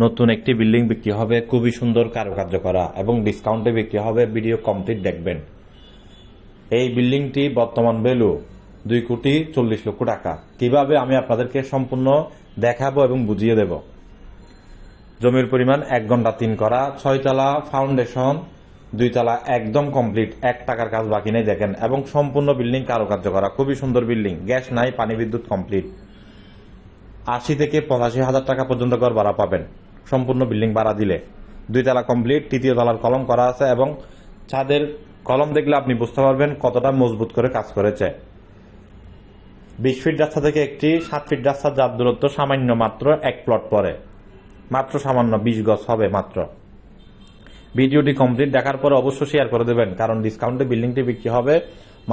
নতুন একটি বিল্ডিং বিক্রি হবে, খুবই সুন্দর কারুকার্য করা, এবং ডিসকাউন্টে বিক্রি হবে ভিডিও কমপ্লিট দেখবেন। এই বিল্ডিংটি বর্তমান ভ্যালু দুই কোটি চল্লিশ লক্ষ টাকা। কীভাবে আমি আপনাদেরকে সম্পূর্ণ দেখাবো এবং বুঝিয়ে দেব? জমির পরিমাণ এক ঘণ্টা তিন করা, ছয়তলা ফাউন্ডেশন দুইতলা একদম কমপ্লিট এক টাকার কাজ বাকি নেই, দেখেন। এবং সম্পূর্ণ বিল্ডিং কারুকার্য করা, খুবই সুন্দর বিল্ডিং, গ্যাস নাই, পানি বিদ্যুৎ কমপ্লিট আশি থেকে পঁচাশি হাজার টাকা পর্যন্ত ঘর ভাড়া পাবেন। সম্পূর্ণ বিল্ডিং ভাড়া দিলে। দুই তলা কমপ্লিট তৃতীয় তলার কলম করা আছে এবং ছাদের কলম দেখলে আপনি বুঝতে পারবেন কতটা মজবুত করে কাজ করেছে। বিশ ফিট রাস্তা থেকে একটি সাত ফিট রাস্তার যার দূরত্ব সামান্য মাত্র এক প্লট পরে মাত্র সামান্য বিশ গজ হবে মাত্র। ভিডিওটি কমপ্লিট দেখার পরে অবশ্যই শেয়ার করে দেবেন, কারণ ডিসকাউন্টে বিল্ডিংটি বিক্রি হবে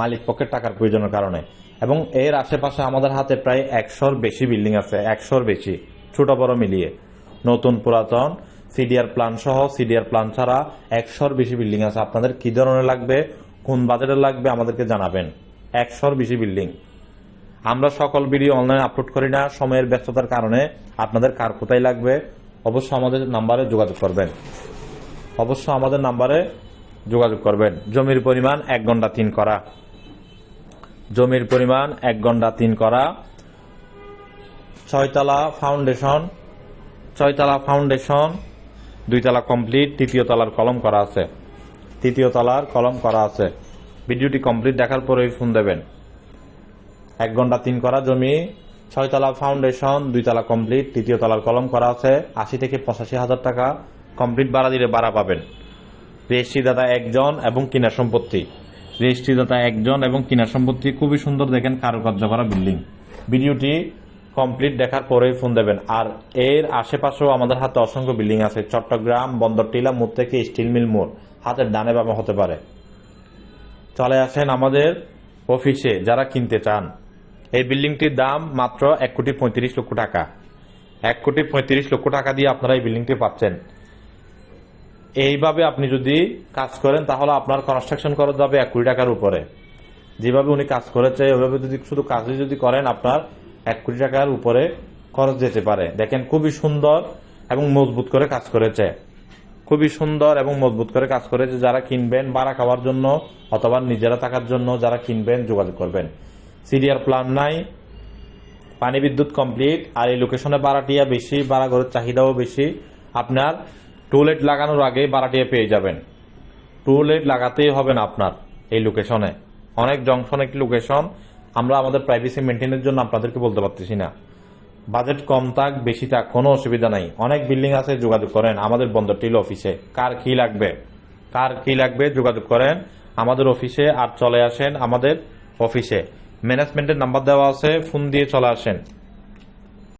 মালিক পক্ষের টাকার প্রয়োজনের কারণে। এবং এর আশেপাশে আমাদের হাতে প্রায় একশোর বেশি বিল্ডিং আছে, একশোর বেশি, ছোট বড় মিলিয়ে। নতুন পুরাতন সিডিআর প্ল্যান সহ সিডিআর প্ল্যান ছাড়া একশোর বেশি বিল্ডিং আছে। আপনাদের কি ধরনের লাগবে? কোন বাজেটে লাগবে? আমাদেরকে জানাবেন। একশোর বেশি বিল্ডিং আমরা সকল ভিডিও অনলাইনে আপলোড করি না। সময়ের ব্যস্ততার কারণে আপনাদের কার কোথায় লাগবে? অবশ্য আমাদের নাম্বারে যোগাযোগ করবেন। অবশ্য আমাদের নাম্বারে যোগাযোগ করবেন। জমির পরিমাণ এক ঘণ্টা তিন করা। জমির পরিমাণ এক ঘণ্টা তিন করা। ছয়তলা ফাউন্ডেশন ছয়তলা ফাউন্ডেশন দুইতলা কমপ্লিট তৃতীয় তলার কলম করা আছে। তৃতীয় তলার কলম করা আছে। ভিডিওটি কমপ্লিট দেখার পরেই ফোন দেবেন। এক ঘণ্টা তিন করা জমি, ছয়তলা ফাউন্ডেশন দুইতলা কমপ্লিট তৃতীয় তলার কলম করা আছে। আশি থেকে পঁচাশি হাজার টাকা কমপ্লিট ভাড়া দিলে ভাড়া পাবেন। রেজিস্ট্রিদাতা একজন এবং কিনা সম্পত্তি। রেজিস্ট্রিদাতা একজন এবং কিনা সম্পত্তি। খুবই সুন্দর দেখেন কারুকার্য করা বিল্ডিং ভিডিওটি কমপ্লিট দেখার পরেই ফোন দেবেন। আর এর আশেপাশেও আমাদের হাতে অসংখ্য বিল্ডিং আছে। চট্টগ্রাম, বন্দর, টিলা মোড় থেকে স্টিল মিল মোড়। হাতের ডানে বামে হতে পারে। চলে আসেন আমাদের অফিসে যারা কিনতে চান। এই বিল্ডিংটির দাম মাত্র এক কোটি পঁয়ত্রিশ লক্ষ টাকা। এক কোটি পঁয়ত্রিশ লক্ষ টাকা দিয়ে আপনারা এই বিল্ডিংটি পাচ্ছেন। এইভাবে আপনি যদি কাজ করেন, তাহলে আপনার কনস্ট্রাকশন খরচ যাবে এক কোটি টাকার উপরে। যেভাবে উনি কাজ করেছে, ওইভাবে যদি শুধু কাজই যদি করেন, আপনার এক কোটি টাকার উপরে খরচ যেতে পারে। দেখেন, খুবই সুন্দর এবং মজবুত করে কাজ করেছে। খুবই সুন্দর এবং মজবুত করে কাজ করেছে যারা কিনবেন, বাড়া খাওয়ার জন্য অথবা নিজেরা থাকার জন্য যারা কিনবেন, যোগাযোগ করবেন। সিরিয়ার প্ল্যান নাই। পানি বিদ্যুৎ কমপ্লিট, আর এই লোকেশনে ভাড়াটিয়া বেশি বাড়া ঘরের চাহিদাও বেশি। আপনার টুলেট লাগানোর আগে ভাড়াটিয়া পেয়ে যাবেন। টুলেট লাগাতেই হবে না আপনার এই লোকেশনে। অনেক জংশন একটি লোকেশন আমরা আমাদের প্রাইভেসি মেনটেনের জন্য আপনাদেরকে বলতে পারতেছি না। বাজেট কম থাক, বেশি থাক, কোনো অসুবিধা নাই। অনেক বিল্ডিং আছে, যোগাযোগ করেন। আমাদের বন্দর টিল অফিসে। কার কি লাগবে? কার কি লাগবে? যোগাযোগ করেন। আমাদের অফিসে আর চলে আসেন আমাদের অফিসে। ম্যানেজমেন্টের নাম্বার দেওয়া আছে, ফোন দিয়ে চলে আসেন।